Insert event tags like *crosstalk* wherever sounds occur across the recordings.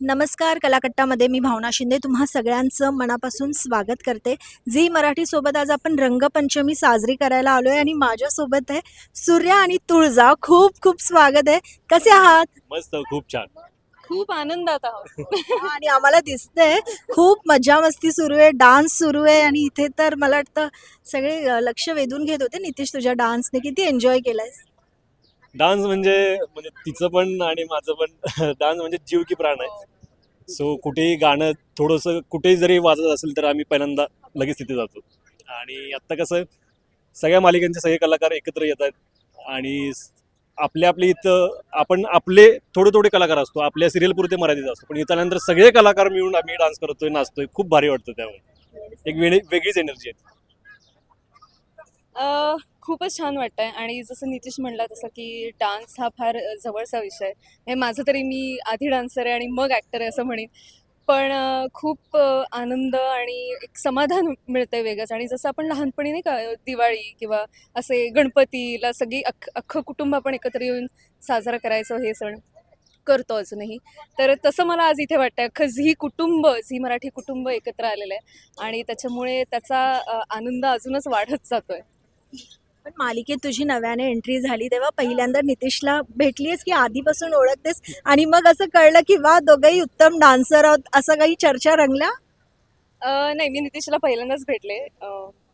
नमस्कार कलाकट्टामध्ये मी भावना शिंदे तुम्हा सगळ्यांचं मनापासून स्वागत करते. झी मराठीसोबत आज आपण रंगपंचमी साजरी करायला आलो आहे आणि माझ्यासोबत आहे सूर्या आणि तुळजा. खूप खूप स्वागत आहे. कसे आहात? मस्त खूप छान. खूप आनंदात आहोत. आणि आम्हाला दिसतंय खूप मजा मस्ती सुरू आहे डान्स सुरू आहे आणि इथे तर मला वाटतं सगळे लक्ष वेधून घेत होते. नितीश तुझ्या डान्सने किती एन्जॉय केलायस? डान्स म्हणजे म्हणजे तिचं पण आणि माझं पण *laughs* डान्स म्हणजे जीव की प्राण आहे. सो कुठेही गाणं थोडंसं कुठेही जरी वाजत असेल तर आम्ही पहिल्यांदा लगेच तिथे जातो. आणि आत्ता कसं सगळ्या मालिकांचे सगळे कलाकार एकत्र येत आहेत. आणि आपल्या आपले इथं आपण आपले थोडे थोडे कलाकार असतो. आपल्या सिरियल पुरते मराठीत असतो. पण इथं आल्यानंतर सगळे कलाकार मिळून आम्ही डान्स करतोय नाचतोय खूप भारी वाटतं त्यामुळे एक वेगळी वेगळीच एनर्जी आहे. खूपच छान वाटतंय. आणि जसं नितीश म्हणला तसं की डान्स हा फार जवळचा विषय. आहे हे माझं तरी मी आधी डान्सर आहे आणि मग ॲक्टर आहे असं म्हणेन. पण खूप आनंद आणि एक समाधान मिळतंय वेगळंच. आणि जसं आपण लहानपणी नाही का दिवाळी किंवा असे गणपतीला सगळी अख्ख अख्खं कुटुंब आपण एकत्र येऊन साजरा करायचो हे सण करतो अजूनही. तर तसं मला आज इथे वाटतं अख्खं झी कुटुंब झी मराठी कुटुंब एकत्र आलेलं आहे. आणि त्याच्यामुळे त्याचा आनंद अजूनच वाढत जातोय. पण मालिकेत तुझी नव्याने एंट्री झाली तेव्हा पहिल्यांदा नितीशला भेटलीस की आधीपासून ओळखतेस? आणि मग असं कळलं की वा दोघंही उत्तम डान्सर आहोत असं काही चर्चा रंगल्या? अ, नाही मी नितीशला पहिल्यांदाच भेटले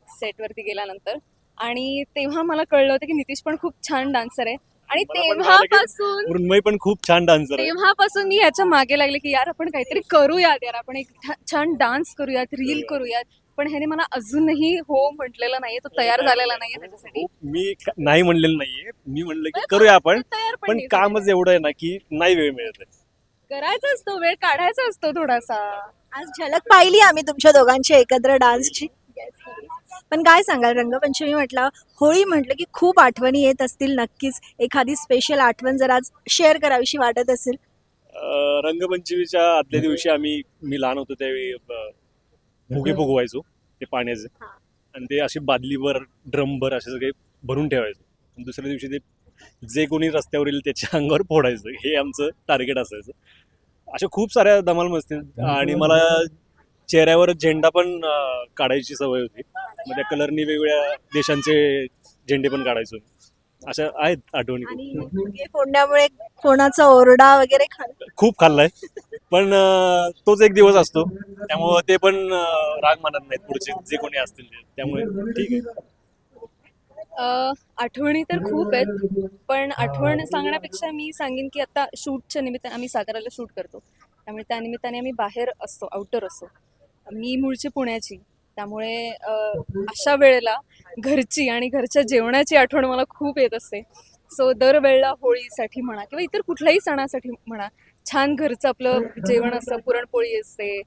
सेटवरती गेल्यानंतर. आणि तेव्हा मला कळलं होतं की नितीश पण खूप छान डान्सर आहे. आणि मला पण कळलं की- तेव्हापासून मृण्मयी पण खूप छान डान्सर आहे. तेव्हापासून मी ह्याच्या मागे लागले की यार आपण काहीतरी करूयात यार आपण एक छान डान्स करूयात रील करूयात. पण ह्याने मला अजूनही हो म्हटलेलं नाहीये तो तयार झालेला नाहीये त्याच्यासाठी. हो, मी क- नाही म्हणलेलं नाहीये. मी म्हणलं की करूया आपण तो तयार पण पण नाही कामच एवढं आहे ना की नाही वेळ मिळत आहे. करायचा असतो वेळ काढायचा असतो थोडासा. आज झलक पाहिली आम्ही तुमच्या दोघांची एकत्र डान्सची. पण काय सांगाल रंगपंचमी म्हटलं होळी म्हटलं की खूप आठवणी येत असतील नक्कीच. एखादी स्पेशल आठवण जर आज शेअर करावीशी वाटत असेल. अं, रंगपंचमीच्या आदल्या दिवशी आम्ही मी लहान होतो त्यावेळी अं, फुगे फुगवायचो ते पाण्याचे. हा. आणि ते असे बादलीभर ड्रमभर असे सगळे भरून ठेवायचो. आणि दुसऱ्या दिवशी ते जे कोणी रस्त्यावर येईल त्याच्या अंगावर फोडायचं. हे आमचं टार्गेट असायचं. अशा खूप साऱ्या धमाल मस्ती. आणि मला चेहऱ्यावर झेंडा पण काढायची सवय होती. मग त्या कलरनी वेगवेगळ्या देशांचे झेंडे पण काढायचो अशा आहेत आठवणी खूप. आणि फुगे फोडण्यामुळे कोणाचा ओरडा वगैरे खा खूप खाल्लाय. पण अं, तोच एक दिवस असतो. त्यामुळं ते पण अं, राग मानत नाहीत पुढचे जे कोणी असतील ते. त्यामुळे ठीक आहे. अ, आठवणी तर खूप आहेत पण आठवण सांगण्यापेक्षा मी सांगेन की आता शूटच्या निमित्ताने आम्ही साताऱ्याला शूट करतो. त्यामुळे त्या निमित्ताने आम्ही बाहेर असतो आउटर असतो. मी मूळची पुण्याची. त्यामुळे अशा वेळेला घरची आणि घरच्या जेवणाची आठवण मला खूप येत असते. सो दरवेळेला होळीसाठी म्हणा किंवा इतर कुठल्याही सणासाठी म्हणा छान घरचं आपलं जेवण असतं पुरणपोळी असते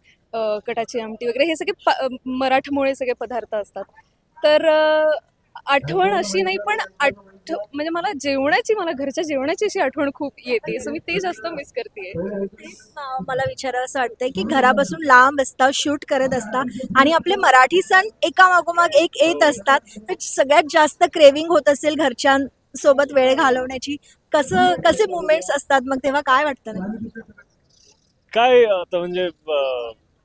कटाची आमटी वगैरे हे सगळे मराठमोळे सगळे पदार्थ असतात. तर आठवण अशी नाही पण आठ म्हणजे मला जेवणाची मला घरच्या जेवणाची अशी आठवण खूप येते. सो मी ते जास्त मिस करते मला विचारावं असं वाटतंय की घरापासून लांब असता शूट करत असता आणि आपले मराठी सण एका मागोमाग एक येत असतात तर सगळ्यात जास्त क्रेविंग होत असेल घरच्यांसोबत वेळ घालवण्याची. कसं कसे मुवमेंट्स असतात मग तेव्हा काय वाटतं? काय आता म्हणजे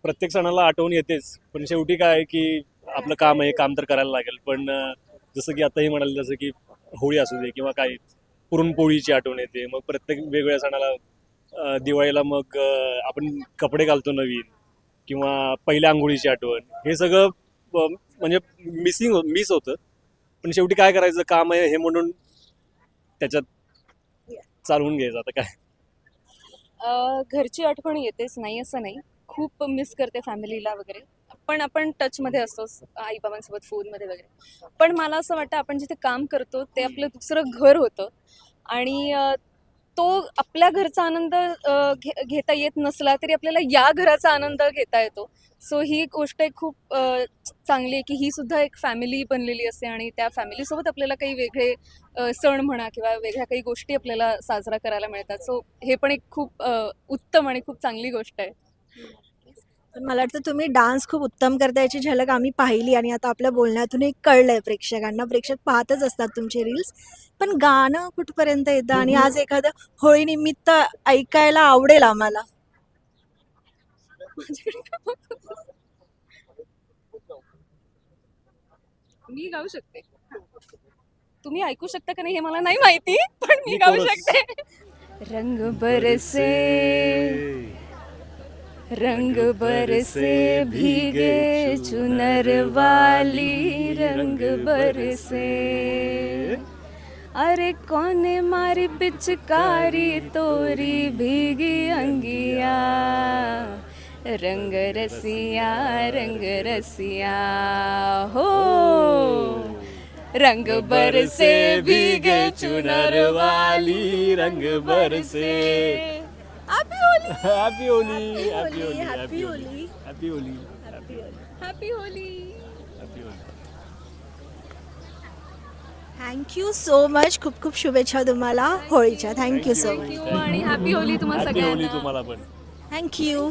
प्रत्येक सणाला आठवण येतेच. पण शेवटी काय आहे की आपलं काम आहे काम तर करायला लागेल. पण जसं की आताही म्हणाले जसं की होळी असू दे किंवा काही पुरणपोळीची आठवण येते. मग प्रत्येक वेगवेगळ्या सणाला दिवाळीला मग आपण कपडे घालतो नवीन किंवा पहिल्या आंघोळीची आठवण. हे सगळं म्हणजे मिसिंग मिस होतं. पण शेवटी काय करायचं? काम आहे हे म्हणून त्याच्यात चालवून घ्यायचं. आता काय? घरची आठवण येतेच नाही असं नाही. खूप मिस करते फॅमिलीला वगैरे. पण आपण टचमध्ये असतो आई बाबांसोबत फोनमध्ये वगैरे. पण मला असं वाटतं आपण जिथे काम करतो ते आपलं दुसरं घर होतं. आणि तो आपल्या घरचा आनंद घेता येत नसला तरी आपल्याला या घराचा आनंद घेता येतो. सो ही गोष्ट एक खूप चांगली आहे की ही सुद्धा एक फॅमिली बनलेली असते आणि त्या फॅमिलीसोबत आपल्याला काही वेगळे सण म्हणा किंवा वेगळ्या काही गोष्टी आपल्याला साजरा करायला मिळतात. सो हे पण एक खूप उत्तम आणि खूप चांगली गोष्ट आहे. पण मला वाटतं तुम्ही डान्स खूप उत्तम करता याची झलक आम्ही पाहिली आणि आता आपल्या बोलण्यातून एक कळलंय प्रेक्षकांना. प्रेक्षक पाहतच असतात तुमचे रील्स पण गाणं कुठपर्यंत येतं? आणि आज एखादं होळीनिमित्त ऐकायला आवडेल आम्हाला? मी गाऊ शकते. तुम्ही ऐकू शकता का नाही हे मला नाही माहिती पण मी गाऊ. शकते. रंग बरसे. रंग बरसे भीगे चुनर वाली रंग बरसे अरे कौन मारी पिचकारी तोरी भीगी अंगिया? रंग रसिया रंग रसिया हो। रंग बरसे भीगे चुनर वाली रंग बरसे Happy Holi! Happy Holi happy Holi Happy happy Holi. Holi happy Holi Happy Holi! Happy Holi thank you so much खूप खूप शुभेच्छा तुम्हाला होळीच्या. Thank you so much Thank you. आणि हॅपी होली तुम्हाला हॅपी होली सगळ्यांना. तुम्हाला पण. थँक्यू